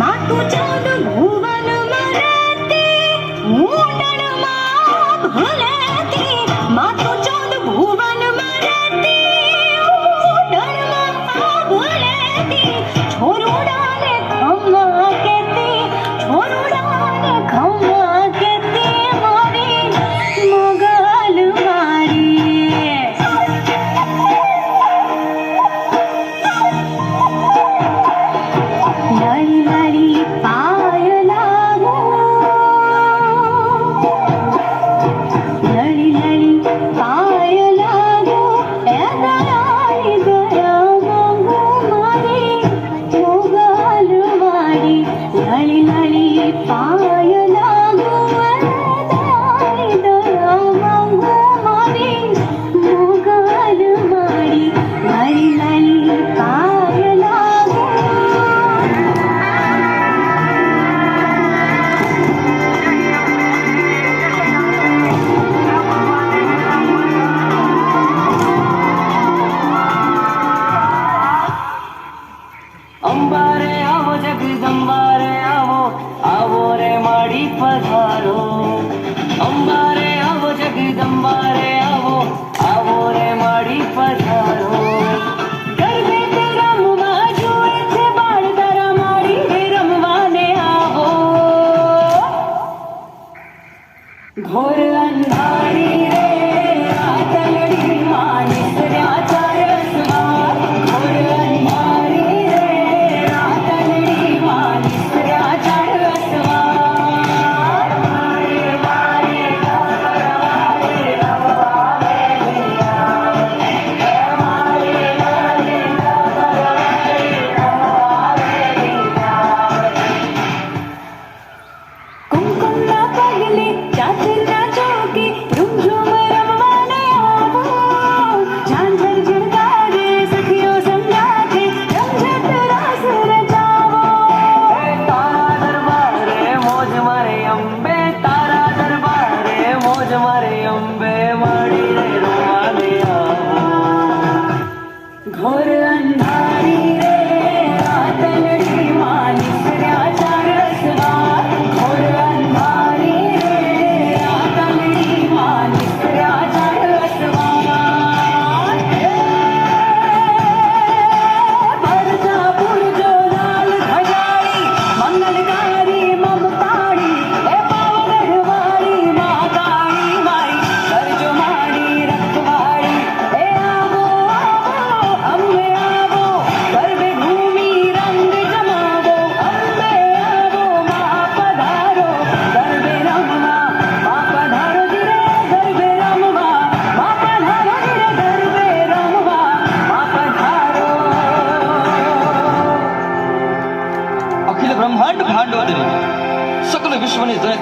মা তো বাড়ি বাড়ি mejores.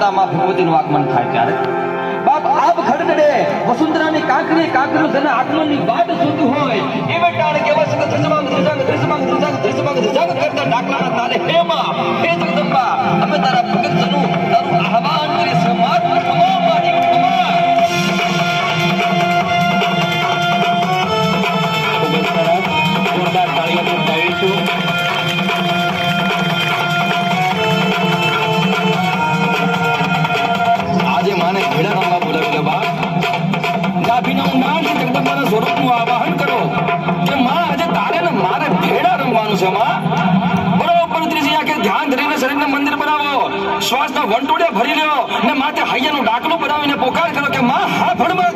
રસ્તામાં ભગવતીનું આગમન થાય ત્યારે બાપ આપ ખડદડે વસુંધરાની કાંકરી કાંકરું ધન આગમનની વાટ જોતું હોય એવે ટાણે કેવા સક ધ્રજમાંગ ધ્રજાંગ ધ્રજમાંગ ધ્રજાંગ ધ્રજમાંગ ધ્રજાંગ કરતા ડાકલાના તારે હે હે જગદંબા અમે તારા શ્વાસના વંટોડિયા ભરી લ્યો ને માથે હૈયાનું ડાકલું બનાવીને પોકાર કર્યો કે, માં, હા, ભણમાં